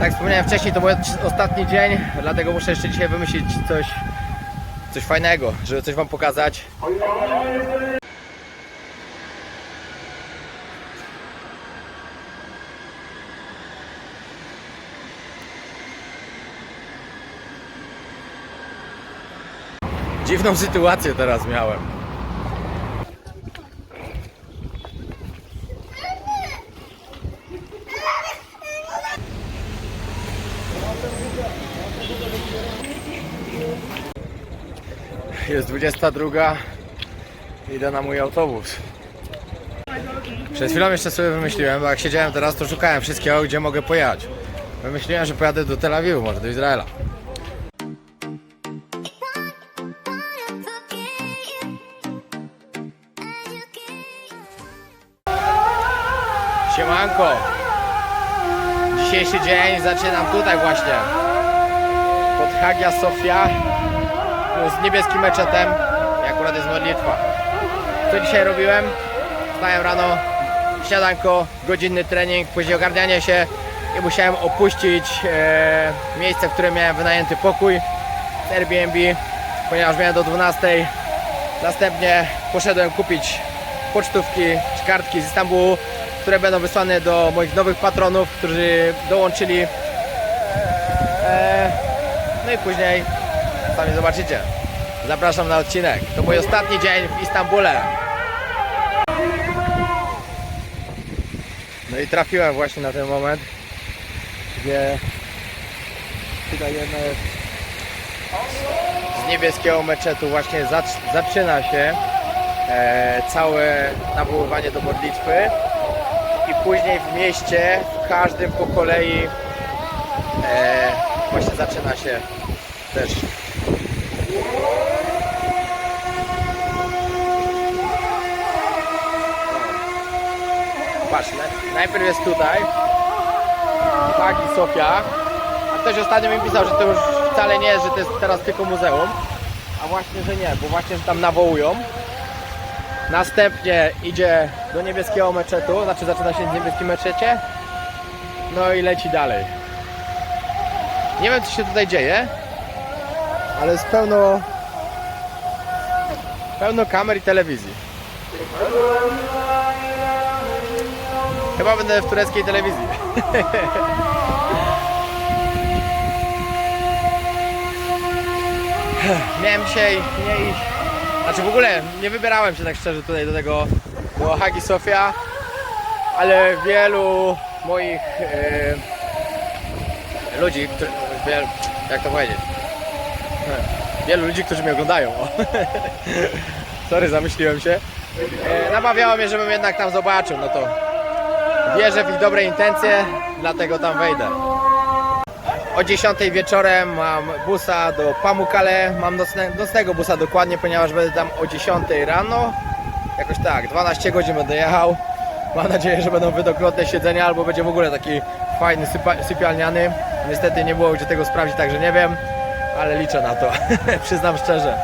Tak wspomniałem wcześniej, to był ostatni dzień, dlatego muszę jeszcze dzisiaj wymyślić coś, coś fajnego, żeby coś wam pokazać. Dziwną sytuację teraz miałem. Jest 22. Idę na mój autobus. Przed chwilą jeszcze sobie wymyśliłem, bo jak siedziałem teraz, to szukałem wszystkiego, gdzie mogę pojechać. Wymyśliłem, że pojadę do Tel Awiwu, może do Izraela. Siemanko! Dzisiejszy dzień zaczynam tutaj właśnie. Pod Hagia Sofia z niebieskim meczetem i akurat jest modlitwa. Co dzisiaj robiłem? Wstałem rano, śniadanko, godzinny trening, później ogarnianie się i musiałem opuścić e, miejsce, w którym miałem wynajęty pokój z Airbnb, ponieważ miałem do 12. Następnie poszedłem kupić pocztówki czy kartki z Istanbulu, które będą wysłane do moich nowych patronów, którzy dołączyli. E, no i później sami zobaczycie. Zapraszam na odcinek. To mój ostatni dzień w Istambule. No i trafiłem właśnie na ten moment, gdzie jest z niebieskiego meczetu właśnie zac- zaczyna się e, całe nawoływanie do modlitwy i później w mieście w każdym po kolei e, właśnie zaczyna się też Najpierw jest tutaj. Hagi Sofia. A ktoś ostatnio mi pisał, że to już wcale nie jest, że to jest teraz tylko muzeum. A właśnie, że nie, bo właśnie tam nawołują. Następnie idzie do niebieskiego meczetu znaczy zaczyna się w niebieskim meczecie. No i leci dalej. Nie wiem co się tutaj dzieje ale jest pełno pełno kamer i telewizji Chyba będę w tureckiej telewizji. Miałem dzisiaj nie iść. Znaczy w ogóle nie wybierałem się tak szczerze tutaj do tego do Hagi Sofia, ale wielu moich e, ludzi, którzy, wiel, jak to powiedzieć? Wielu ludzi, którzy mnie oglądają. Sorry, zamyśliłem się. E, namawiało mnie, żebym jednak tam zobaczył, no to Wierzę w ich dobre intencje, dlatego tam wejdę. O 10 wieczorem mam busa do Pamukkale. Mam nocne, nocnego busa dokładnie, ponieważ będę tam o 10 rano. Jakoś tak, 12 godzin będę jechał. Mam nadzieję, że będą wydokrotne siedzenia albo będzie w ogóle taki fajny sypialniany. Niestety nie było gdzie tego sprawdzić, także nie wiem, ale liczę na to. Przyznam szczerze.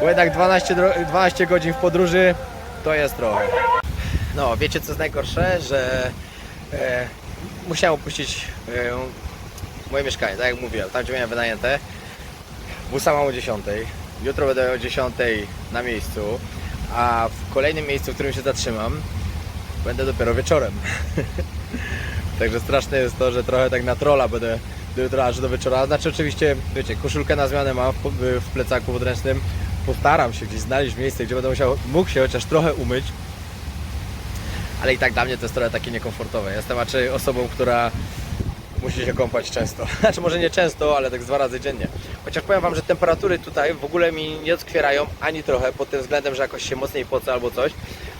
Bo jednak 12, dro- 12 godzin w podróży to jest trochę. No, wiecie co jest najgorsze, że e, musiałem opuścić e, moje mieszkanie, tak jak mówiłem, tam gdzie miałem wynajęte. Busa mam o 10, jutro będę o 10 na miejscu, a w kolejnym miejscu, w którym się zatrzymam, będę dopiero wieczorem. Także straszne jest to, że trochę tak na trolla będę do jutra aż do wieczora. Znaczy oczywiście, wiecie, koszulkę na zmianę mam w plecaku podręcznym. Postaram się gdzieś znaleźć miejsce, gdzie będę musiał, mógł się chociaż trochę umyć ale i tak dla mnie to jest trochę takie niekomfortowe. Jestem raczej osobą, która musi się kąpać często. Znaczy może nie często, ale tak dwa razy dziennie. Chociaż powiem Wam, że temperatury tutaj w ogóle mi nie odskwierają ani trochę, pod tym względem, że jakoś się mocniej pocę albo coś.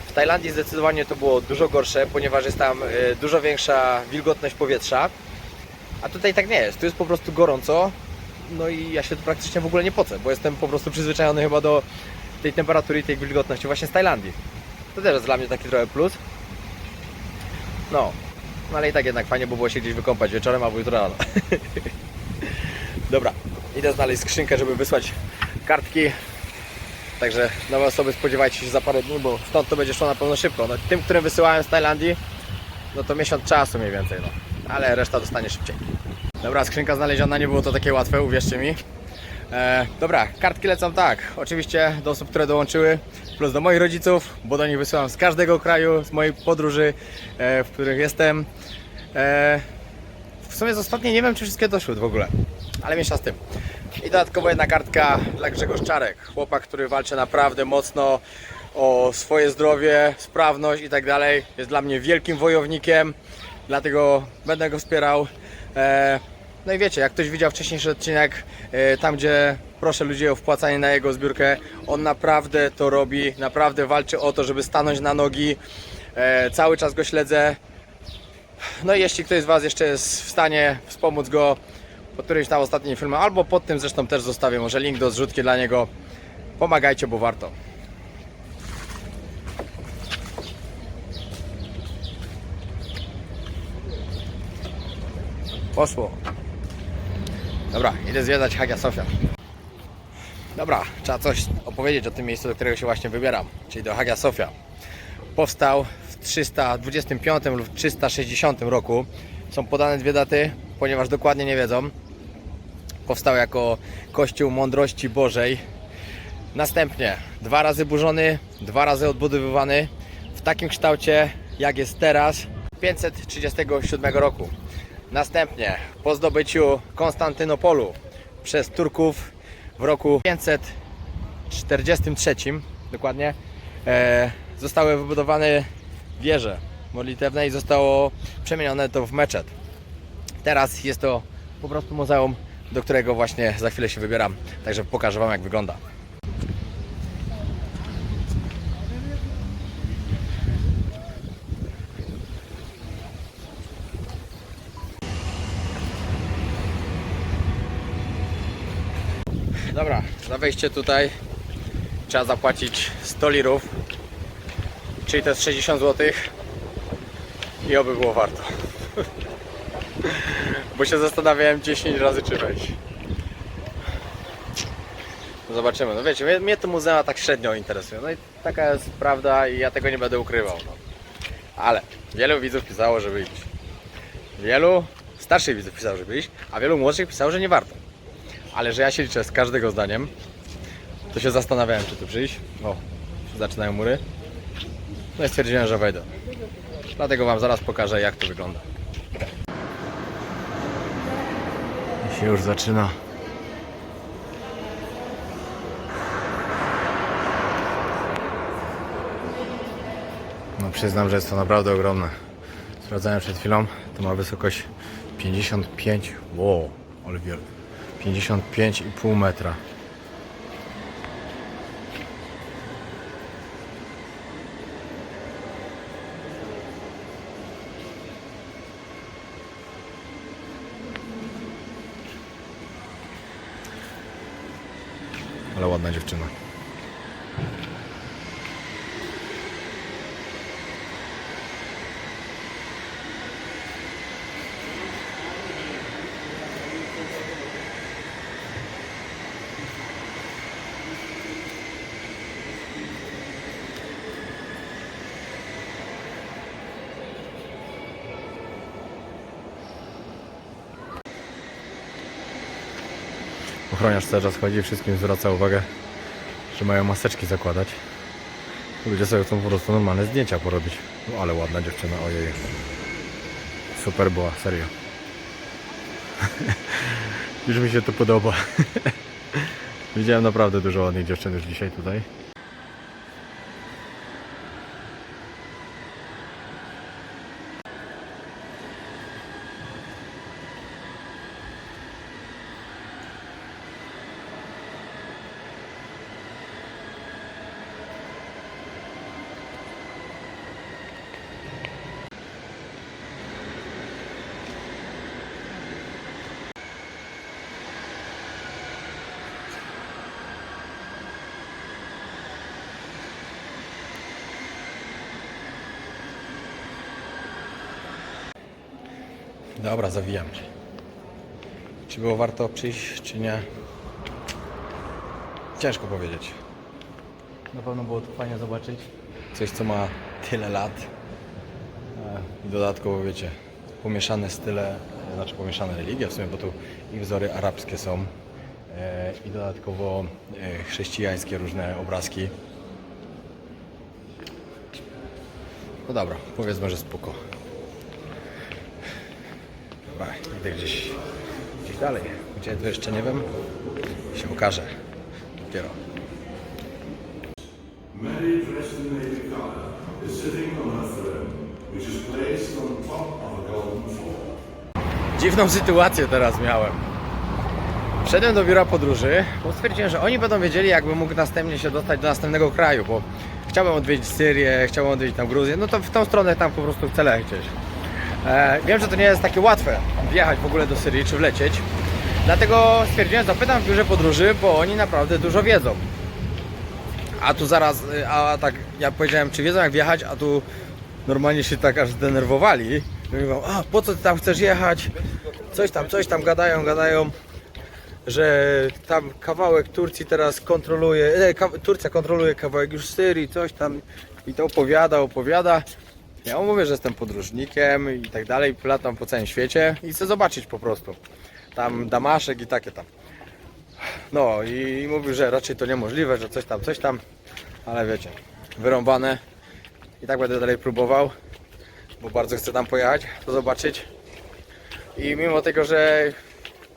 W Tajlandii zdecydowanie to było dużo gorsze, ponieważ jest tam y, dużo większa wilgotność powietrza. A tutaj tak nie jest. Tu jest po prostu gorąco. No i ja się tu praktycznie w ogóle nie pocę, bo jestem po prostu przyzwyczajony chyba do tej temperatury i tej wilgotności właśnie z Tajlandii. To też jest dla mnie taki trochę plus. No, no ale i tak jednak fajnie by było się gdzieś wykąpać wieczorem albo jutro rano. Dobra, idę znaleźć skrzynkę, żeby wysłać kartki. Także nowe osoby spodziewajcie się za parę dni, bo stąd to będzie szło na pewno szybko. No, tym, którym wysyłałem z Tajlandii, no to miesiąc czasu mniej więcej. No. ale reszta dostanie szybciej. Dobra, skrzynka znaleziona, nie było to takie łatwe, uwierzcie mi. E, dobra, kartki lecą tak. Oczywiście do osób, które dołączyły, plus do moich rodziców, bo do nich wysyłam z każdego kraju, z mojej podróży, e, w których jestem. E, w sumie z ostatniej nie wiem, czy wszystkie doszły w ogóle, ale mniejsza z tym. I dodatkowo jedna kartka dla Grzegorz Czarek, chłopak, który walczy naprawdę mocno o swoje zdrowie, sprawność i tak dalej. Jest dla mnie wielkim wojownikiem, dlatego będę go wspierał. E, no i wiecie, jak ktoś widział wcześniejszy odcinek, e, tam gdzie proszę ludzi o wpłacanie na jego zbiórkę, on naprawdę to robi, naprawdę walczy o to, żeby stanąć na nogi. E, cały czas go śledzę. No i jeśli ktoś z Was jeszcze jest w stanie wspomóc go pod którymś tam ostatnim filmem, albo pod tym zresztą też zostawię może link do zrzutki dla niego, pomagajcie, bo warto. Poszło. Dobra, idę zwiedzać Hagia Sofia. Dobra, trzeba coś opowiedzieć o tym miejscu, do którego się właśnie wybieram, czyli do Hagia Sofia. Powstał w 325 lub 360 roku. Są podane dwie daty, ponieważ dokładnie nie wiedzą. Powstał jako Kościół Mądrości Bożej. Następnie dwa razy burzony, dwa razy odbudowywany w takim kształcie, jak jest teraz, 537 roku. Następnie po zdobyciu Konstantynopolu przez Turków w roku 543 dokładnie e, zostały wybudowane wieże modlitewne i zostało przemienione to w meczet. Teraz jest to po prostu muzeum, do którego właśnie za chwilę się wybieram, także pokażę Wam jak wygląda. Dobra, za wejście tutaj trzeba zapłacić 100 lirów, czyli to jest 60 zł i oby było warto. Bo się zastanawiałem 10 razy czy wejść. Zobaczymy. No wiecie, mnie, mnie to muzea tak średnio interesuje. No i taka jest prawda i ja tego nie będę ukrywał. No. Ale wielu widzów pisało, żeby iść. Wielu starszych widzów pisało, żeby iść, a wielu młodszych pisało, że nie warto. Ale że ja się liczę z każdego zdaniem, to się zastanawiałem, czy tu przyjść. O, zaczynają mury. No i stwierdziłem, że wejdę. Dlatego Wam zaraz pokażę, jak to wygląda. I się już zaczyna. No przyznam, że jest to naprawdę ogromne. Sprawdzałem przed chwilą, to ma wysokość 55, wow, ale wiele. 55,5 metra. Ale ładna dziewczyna. Ochroniarz cały czas chodzi, wszystkim zwraca uwagę, że mają maseczki zakładać. Ludzie sobie chcą po prostu normalne zdjęcia porobić. No ale ładna dziewczyna, ojej. Super była, serio. już mi się to podoba. Widziałem naprawdę dużo ładnych dziewczyn już dzisiaj tutaj. Dobra, zawijam cię. Czy było warto przyjść, czy nie? Ciężko powiedzieć. Na pewno było to fajnie zobaczyć. Coś, co ma tyle lat. E, I dodatkowo, wiecie, pomieszane style, znaczy pomieszane religie w sumie, bo tu i wzory arabskie są e, i dodatkowo e, chrześcijańskie różne obrazki. No dobra, powiedzmy, że spoko. Dobra, idę gdzieś, gdzieś dalej. Gdzie to jeszcze nie wiem. Się okaże. Dopiero. Mary dressed in color is sitting on her throne, which is placed on top of a golden floor. Dziwną sytuację teraz miałem. Wszedłem do biura podróży, bo stwierdziłem, że oni będą wiedzieli, jakbym mógł następnie się dostać do następnego kraju, bo chciałbym odwiedzić Syrię, chciałbym odwiedzić tam Gruzję, no to w tą stronę tam po prostu chcę lecieć. E, wiem, że to nie jest takie łatwe wjechać w ogóle do Syrii czy wlecieć, dlatego stwierdziłem, zapytam w biurze podróży, bo oni naprawdę dużo wiedzą. A tu zaraz, y, a tak ja powiedziałem, czy wiedzą jak wjechać, a tu normalnie się tak aż zdenerwowali. Mówią, a po co ty tam chcesz jechać? Coś tam, coś tam gadają, gadają, że tam kawałek Turcji teraz kontroluje, e, Turcja kontroluje kawałek już Syrii, coś tam i to opowiada, opowiada. Ja mówię, że jestem podróżnikiem i tak dalej, latam po całym świecie i chcę zobaczyć po prostu. Tam Damaszek i takie tam. No i mówił, że raczej to niemożliwe, że coś tam, coś tam, ale wiecie, wyrąbane. I tak będę dalej próbował, bo bardzo chcę tam pojechać, to zobaczyć. I mimo tego, że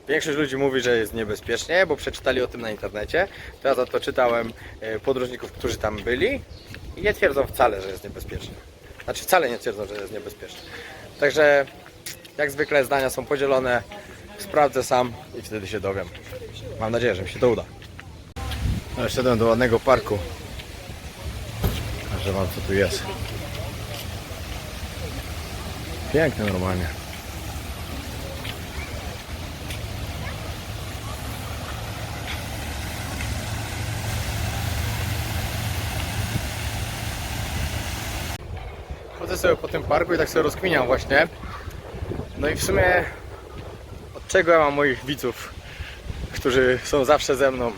większość ludzi mówi, że jest niebezpiecznie, bo przeczytali o tym na internecie, to ja za to czytałem e, podróżników, którzy tam byli i nie twierdzą wcale, że jest niebezpiecznie. Znaczy wcale nie twierdzą, że jest niebezpiecznie. Także jak zwykle zdania są podzielone, sprawdzę sam i wtedy się dowiem. Mam nadzieję, że mi się to uda. Ale szedłem do ładnego parku. Pokażę wam co tu jest. Piękne normalnie. Sobie po tym parku i tak sobie rozkminiam właśnie. No i w sumie od czego ja mam moich widzów, którzy są zawsze ze mną.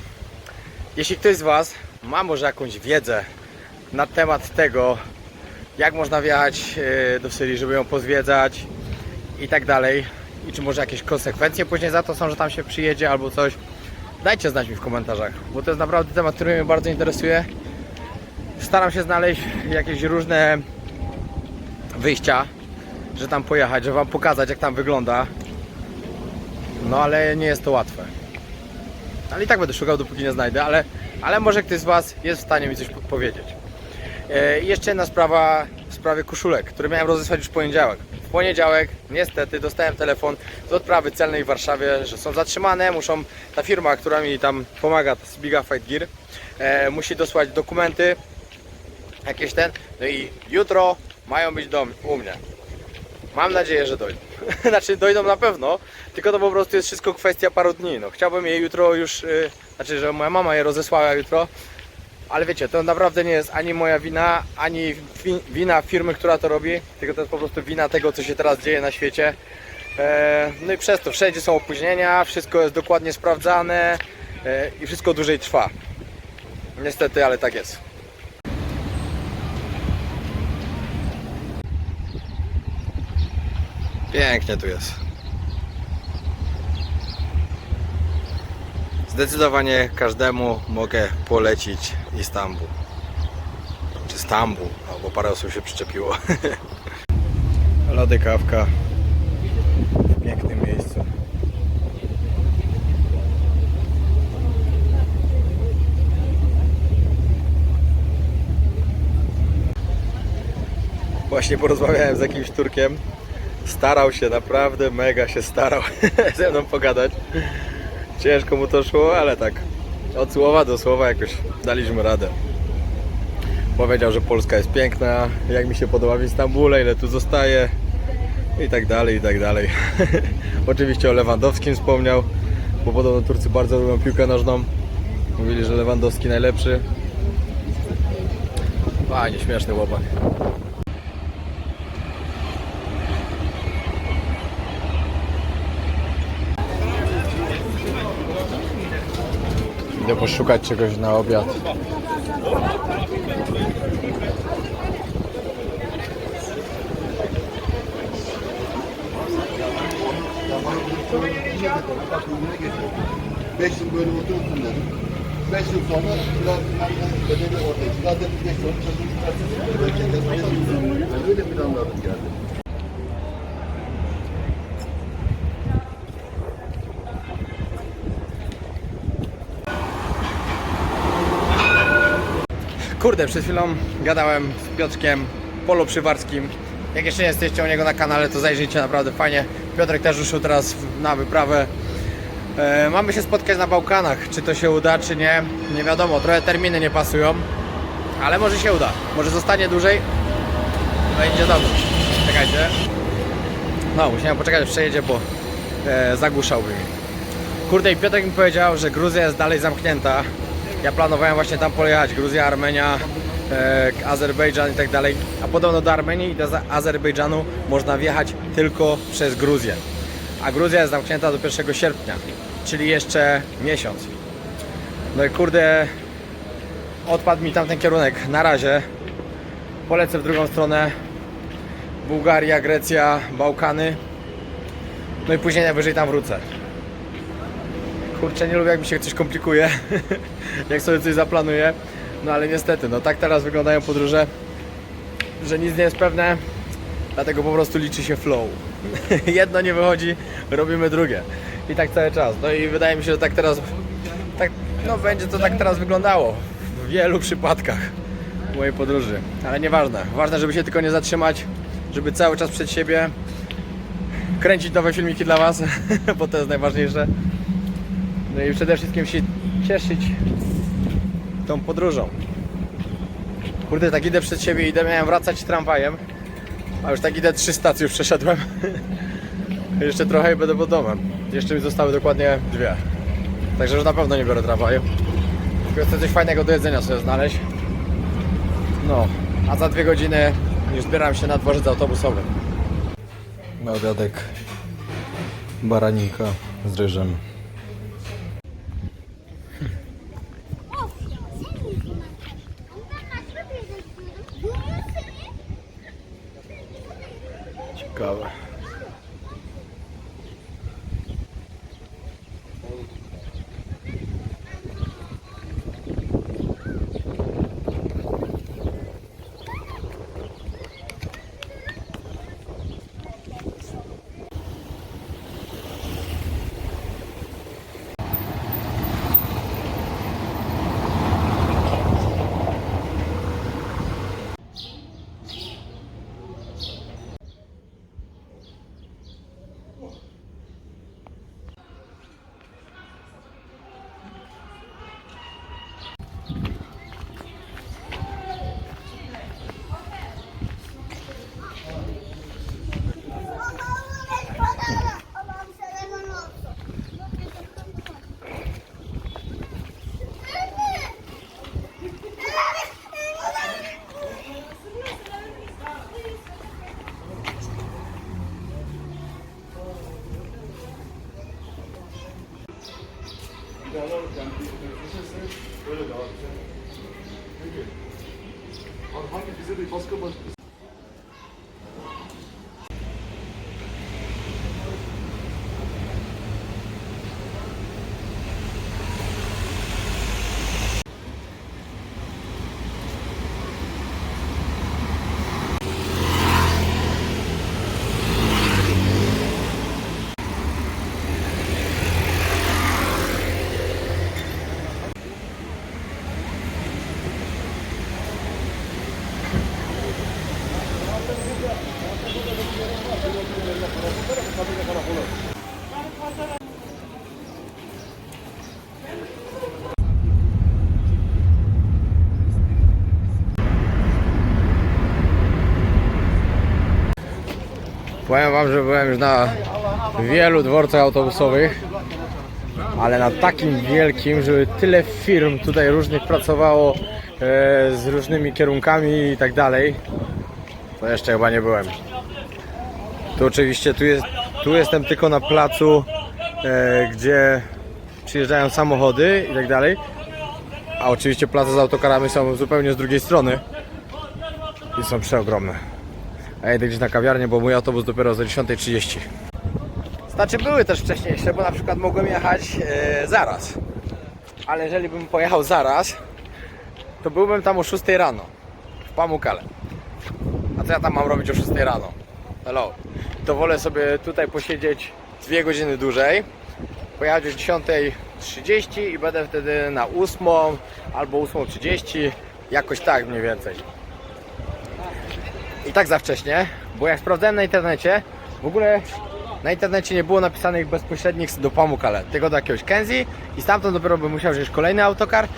Jeśli ktoś z Was ma może jakąś wiedzę na temat tego, jak można wjechać e, do Syrii, żeby ją pozwiedzać i tak dalej, i czy może jakieś konsekwencje później za to są, że tam się przyjedzie albo coś, dajcie znać mi w komentarzach, bo to jest naprawdę temat, który mnie bardzo interesuje. Staram się znaleźć jakieś różne wyjścia, że tam pojechać, żeby Wam pokazać, jak tam wygląda. No ale nie jest to łatwe. Ale i tak będę szukał, dopóki nie znajdę, ale, ale może ktoś z Was jest w stanie mi coś podpowiedzieć. E, jeszcze jedna sprawa w sprawie koszulek, które miałem rozesłać już w poniedziałek. W poniedziałek niestety dostałem telefon z odprawy celnej w Warszawie, że są zatrzymane, muszą, ta firma, która mi tam pomaga, z Biga Fight Gear, e, musi dosłać dokumenty, jakieś ten, no i jutro mają być dom, u mnie. Mam nadzieję, że dojdą. znaczy dojdą na pewno, tylko to po prostu jest wszystko kwestia paru dni. No, chciałbym je jutro już, yy, znaczy, że moja mama je rozesłała jutro, ale wiecie, to naprawdę nie jest ani moja wina, ani wi- wina firmy, która to robi, tylko to jest po prostu wina tego, co się teraz dzieje na świecie. E, no i przez to wszędzie są opóźnienia, wszystko jest dokładnie sprawdzane e, i wszystko dłużej trwa. Niestety, ale tak jest. Pięknie tu jest. Zdecydowanie każdemu mogę polecić Istanbul. Czy Stambuł, no bo parę osób się przyczepiło. Lody kawka w pięknym miejscu. Właśnie porozmawiałem z jakimś Turkiem. Starał się, naprawdę mega się starał ze mną pogadać. Ciężko mu to szło, ale tak od słowa do słowa jakoś daliśmy radę. Powiedział, że Polska jest piękna, jak mi się podoba w Istambule, ile tu zostaje i tak dalej, i tak dalej. Oczywiście o Lewandowskim wspomniał, bo podobno Turcy bardzo lubią piłkę nożną. Mówili, że Lewandowski najlepszy. Fajnie, śmieszny chłopak. Nie poszukać czegoś na obiad. Beş yıl böyle oturursun dedim. Beş yıl sonra biraz ödevi ortaya çıkardım. Beş yıl sonra çalışmışlar. Öyle planladık yani. Kurde, przed chwilą gadałem z Piotrkiem Polo Przywarskim. Jak jeszcze nie jesteście u niego na kanale, to zajrzyjcie, naprawdę fajnie. Piotrek też ruszył teraz na wyprawę. E, mamy się spotkać na Bałkanach. Czy to się uda, czy nie? Nie wiadomo, trochę terminy nie pasują. Ale może się uda. Może zostanie dłużej. Będzie dobrze. Czekajcie. No, musiałem poczekać, aż przejedzie, bo e, zagłuszałby mnie. Kurde, i Piotrek mi powiedział, że Gruzja jest dalej zamknięta. Ja planowałem właśnie tam pojechać. Gruzja, Armenia, e, Azerbejdżan i tak dalej. A podobno do Armenii i do Azerbejdżanu można wjechać tylko przez Gruzję. A Gruzja jest zamknięta do 1 sierpnia, czyli jeszcze miesiąc. No i kurde, odpadł mi tamten kierunek. Na razie polecę w drugą stronę. Bułgaria, Grecja, Bałkany. No i później najwyżej tam wrócę. Kurczę, nie lubię jak mi się coś komplikuje, jak sobie coś zaplanuję. No ale niestety, no tak teraz wyglądają podróże, że nic nie jest pewne, dlatego po prostu liczy się flow. Jedno nie wychodzi, robimy drugie. I tak cały czas. No i wydaje mi się, że tak teraz, tak, no będzie to tak teraz wyglądało w wielu przypadkach mojej podróży. Ale nieważne. Ważne, żeby się tylko nie zatrzymać, żeby cały czas przed siebie kręcić nowe filmiki dla Was, bo to jest najważniejsze. No i przede wszystkim się cieszyć tą podróżą. Kurde, tak idę przed siebie, idę, miałem wracać tramwajem, a już tak idę trzy stacje już przeszedłem. Jeszcze trochę i będę pod domem. Jeszcze mi zostały dokładnie dwie. Także już na pewno nie biorę tramwaju. Tylko chcę coś fajnego do jedzenia sobie znaleźć. No, a za dwie godziny już zbieram się na dworzec autobusowy. Na obiadek baraninka z ryżem. Powiem wam, że byłem już na wielu dworcach autobusowych, ale na takim wielkim, żeby tyle firm tutaj różnych pracowało e, z różnymi kierunkami i tak dalej, to jeszcze chyba nie byłem. Tu oczywiście, tu, jest, tu jestem tylko na placu, e, gdzie przyjeżdżają samochody i tak dalej, a oczywiście place z autokarami są zupełnie z drugiej strony i są przeogromne. A ja idę gdzieś na kawiarnię, bo mój autobus dopiero o 10.30. Znaczy były też wcześniejsze, bo na przykład mogłem jechać e, zaraz. Ale jeżeli bym pojechał zaraz, to byłbym tam o 6 rano w Pamukale. A co ja tam mam robić o 6 rano? Hello. To wolę sobie tutaj posiedzieć dwie godziny dłużej, pojechać o 10.30 i będę wtedy na 8 albo 8.30, jakoś tak mniej więcej. I tak za wcześnie, bo jak sprawdzałem na internecie, w ogóle na internecie nie było napisanych bezpośrednich do Pamukale, tylko do jakiegoś Kenzi i stamtąd dopiero bym musiał wziąć kolejny autokar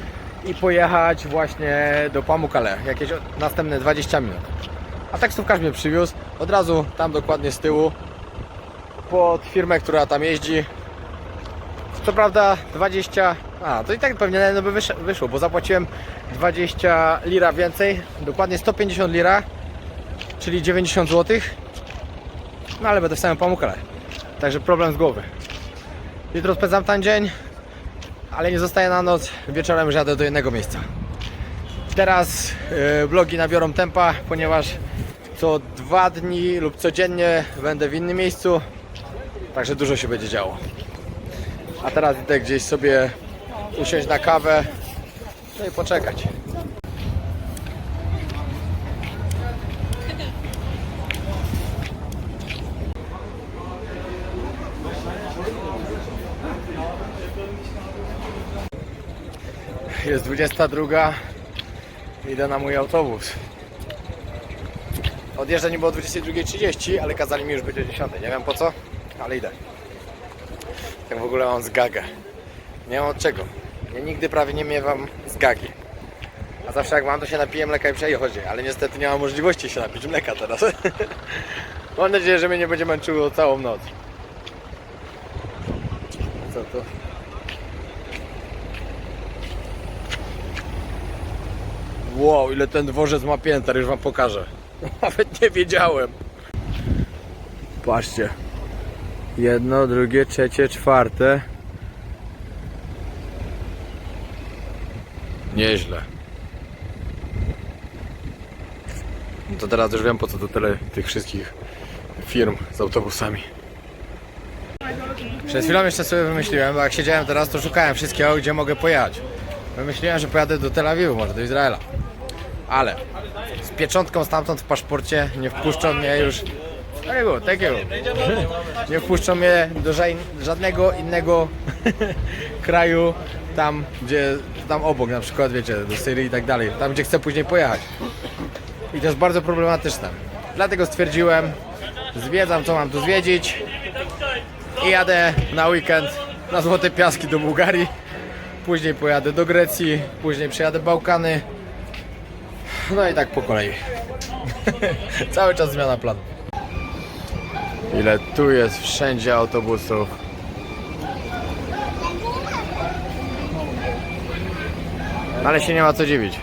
i pojechać właśnie do Pamukale, jakieś następne 20 minut. A taksówkarz mnie przywiózł od razu tam dokładnie z tyłu pod firmę, która tam jeździ. Co prawda 20, a to i tak pewnie by wysz- wyszło, bo zapłaciłem 20 lira więcej, dokładnie 150 lira, czyli 90 zł. No ale będę w samym Pamukale. Także problem z głowy. Jutro spędzam ten dzień, ale nie zostaję na noc. Wieczorem już jadę do jednego miejsca. Teraz yy, vlogi nabiorą tempa, ponieważ co dwa dni lub codziennie będę w innym miejscu. Także dużo się będzie działo. A teraz idę gdzieś sobie usiąść na kawę no i poczekać. Jest 22. Idę na mój autobus. Odjeżdża nie było 22.30, ale kazali mi już być o 10. Nie wiem po co, ale idę. Tak w ogóle mam zgagę. Nie mam od czego. Ja nigdy prawie nie miewam zgagi. A zawsze jak mam, to się napiję mleka i przechodzę. Ale niestety nie mam możliwości się napić mleka teraz. mam nadzieję, że mnie nie będzie męczyło całą noc. Co to? Wow, ile ten dworzec ma pięter, już wam pokażę. Nawet nie wiedziałem. Patrzcie. Jedno, drugie, trzecie, czwarte. Nieźle. No to teraz już wiem po co to tyle tych wszystkich firm z autobusami. Przed chwilą jeszcze sobie wymyśliłem, bo jak siedziałem teraz to szukałem wszystkiego gdzie mogę pojechać. Wymyśliłem, że pojadę do Tel Awiwu, może do Izraela. Ale z pieczątką stamtąd w paszporcie nie wpuszczą mnie już. Takiego, takiego. Nie wpuszczą mnie do ża- żadnego innego kraju tam, gdzie tam obok, na przykład wiecie, do Syrii i tak dalej, tam gdzie chcę później pojechać. I to jest bardzo problematyczne. Dlatego stwierdziłem, zwiedzam co mam tu zwiedzić i jadę na weekend na Złote Piaski do Bułgarii. Później pojadę do Grecji, później przejadę Bałkany. No i tak po kolei. Cały czas zmiana planu. Ile tu jest wszędzie autobusów. Ale się nie ma co dziwić.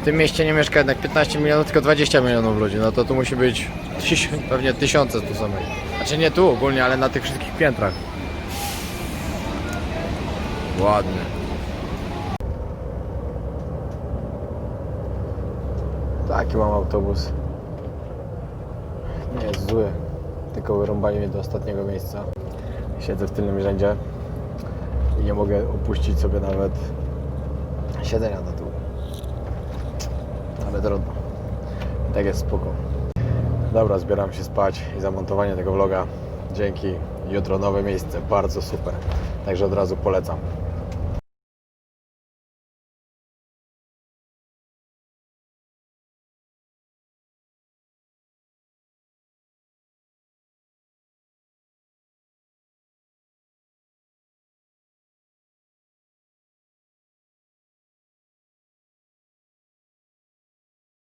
W tym mieście nie mieszka jednak 15 milionów, tylko 20 milionów ludzi. No to tu musi być tyś, pewnie tysiące tu samej. Znaczy nie tu ogólnie, ale na tych wszystkich piętrach. Ładnie. Taki mam autobus. Nie jest zły. Tylko wyrąbali mnie do ostatniego miejsca. Siedzę w tylnym rzędzie i nie mogę opuścić sobie nawet siedzenia na tył. Ale trudno. Tak jest spoko. Dobra, zbieram się spać i zamontowanie tego vloga. Dzięki. Jutro nowe miejsce. Bardzo super. Także od razu polecam.